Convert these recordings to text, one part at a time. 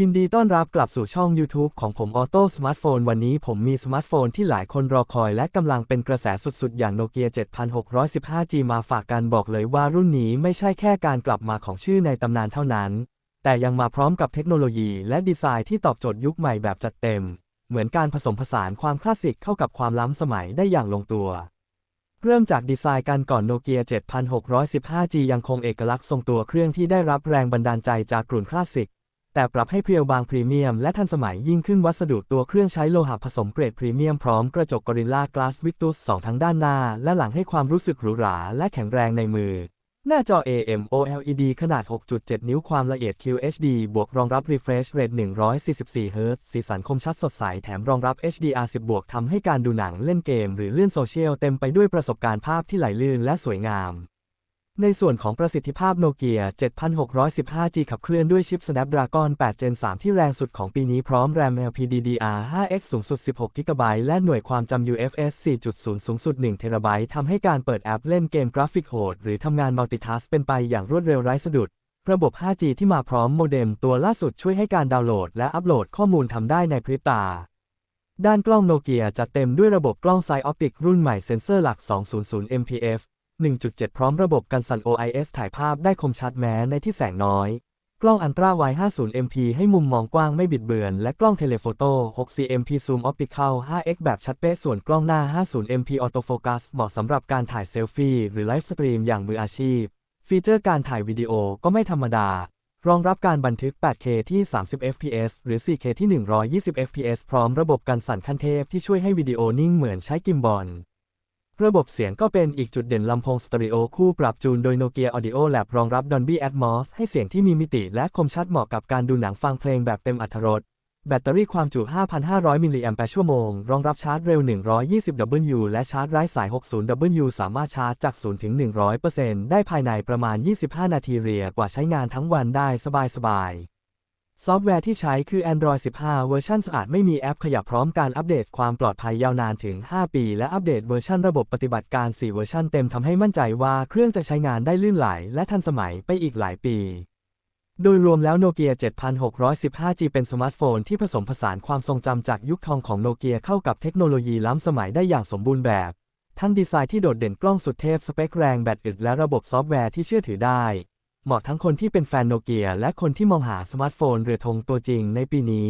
ยินดีต้อนรับกลับสู่ช่อง YouTube ของผมออโต้สมาร์ทโฟนวันนี้ผมมีสมาร์ทโฟนที่หลายคนรอคอยและกำลังเป็นกระแสสุดๆ อย่างโนเกีย 7615G มาฝากกันบอกเลยว่ารุ่นนี้ไม่ใช่แค่การกลับมาของชื่อในตำนานเท่านั้น แต่ยังมาพร้อมกับเทคโนโลยีและดีไซน์ที่ตอบโจทย์ยุคใหม่แบบจัดเต็ม เหมือนการผสมผสานความคลาสสิกเข้ากับความล้ำสมัยได้อย่างลงตัวเริ่มจากดีไซน์กันก่อนโนเกีย 7615G ยังคงเอกลักษณ์ทรงตัวเครื่องที่ได้รับแรงบันดาลใจจากกลุ่นคลาสสิก แต่ปรับให้เพรียวบางพรีเมียมและทันสมัยยิ่งขึ้นวัสดุตัวเครื่องใช้โลหะผสมเกรดพรีเมียมพร้อมกระจกกอริลลากลาสวิกตุส2ทั้งด้านหน้า และหลังให้ความรู้สึกหรูหราและแข็งแรงในมือ หน้าจอ AMOLED ขนาด 6.7 นิ้วความละเอียด QHD บวกรองรับ Refresh Rate 144 Hz สีสันคมชัดสดใสแถมรองรับ HDR10 บวกทำให้การดูหนังเล่นเกม หรือเลื่อนโซเชียลเต็มไปด้วยประสบการณ์ภาพที่ไหลลื่นและสวยงาม ในส่วนของประสิทธิภาพโนเกีย 7615G ขับเคลื่อนด้วยชิป Snapdragon 8 Gen 3 ที่แรงสุดของปีนี้พร้อม RAM LPDDR5X สูงสุด 16 GB และหน่วยความจำ UFS 4.0 สูงสุด 1 TB ทำให้การเปิดแอปเล่นเกมกราฟิกโหด หรือทำงานมัลติทัสเป็นไปอย่างรวดเร็วไร้สะดุด ระบบ 5G ที่มาพร้อมโมเด็มตัวล่าสุดช่วยให้การดาวน์โหลด และอัปโหลดข้อมูลทำได้ในพริบตาด้านกล้องโนเกียจัดเต็มด้วยระบบกล้องไซออปติกรุ่นใหม่เซ็นเซอร์หลัก 200 mpf 1.7 พร้อมระบบกันสั่น OIS ถ่ายภาพได้คมชัดแม้ในที่แสงน้อย กล้องอันตราไว 50 MP ให้มุมมองกว้างไม่บิดเบือน และกล้องเทเลโฟโต้ 6 MP Zoom Optical 5x แบบชัดเป๊ะ ส่วนกล้องหน้า 50 MP Autofocus เหมาะสำหรับการถ่ายเซลฟี่หรือไลฟ์สตรีมอย่างมืออาชีพ ฟีเจอร์การถ่ายวิดีโอก็ไม่ธรรมดารองรับการบันทึก 8K ที่ 30 fps หรือ 4K ที่ 120 fps พร้อมระบบการสั่นขั้นเทพที่ช่วยให้วิดีโอนิ่งเหมือนใช้กิมบอล ระบบเสียงก็เป็นอีกจุดเด่นลำโพงสเตอริโอคู่ปรับจูนโดย Nokia Audio Lab รองรับ Dolby Atmos ให้เสียงที่มีมิติและคมชัดเหมาะกับการดูหนังฟังเพลงแบบเต็มอรรถรสแบตเตอรี่ความจุ 5,500 มิลลิแอมป์ชั่วโมง รองรับชาร์จเร็ว 120W และชาร์จไร้สาย 60W สามารถชาร์จจาก 0 ถึง 100%ได้ภายในประมาณ 25 นาทีเรียกว่าใช้งานทั้งวันได้สบายๆ ซอฟต์แวร์ที่ใช้คือ Android 15 เวอร์ชันสะอาดไม่มีแอปขยับพร้อมการอัปเดตความปลอดภัยยาวนานถึง 5 ปี และอัปเดตเวอร์ชันระบบปฏิบัติการ 4 เวอร์ชันเต็มทำให้มั่นใจว่าเครื่องจะใช้งานได้ลื่นไหล และทันสมัยไปอีกหลายปี โดยรวมแล้วโนเกีย 7615G เป็นสมาร์ทโฟนที่ผสมผสานความทรงจำจากยุคทองของโนเกียเข้ากับเทคโนโลยีล้ำสมัยได้อย่างสมบูรณ์แบบ ทั้งดีไซน์ที่โดดเด่นกล้องสุดเทพสเปคแรงแบตอึดและระบบซอฟต์แวร์ที่เชื่อถือได้ เหมาะทั้งคนที่เป็นแฟนโนเกียและคนที่มองหาสมาร์ทโฟนเรือธงตัวจริงในปีนี้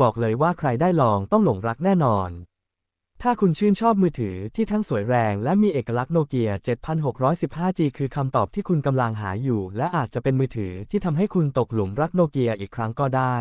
บอกเลยว่าใครได้ลองต้องหลงรักแน่นอน ถ้าคุณชื่นชอบมือถือที่ทั้งสวยแรงและมีเอกลักษณ์โนเกีย 7615G คือคำตอบที่คุณกำลังหาอยู่ และอาจจะเป็นมือถือที่ทำให้คุณตกหลุมรักโนเกียอีกครั้งก็ได้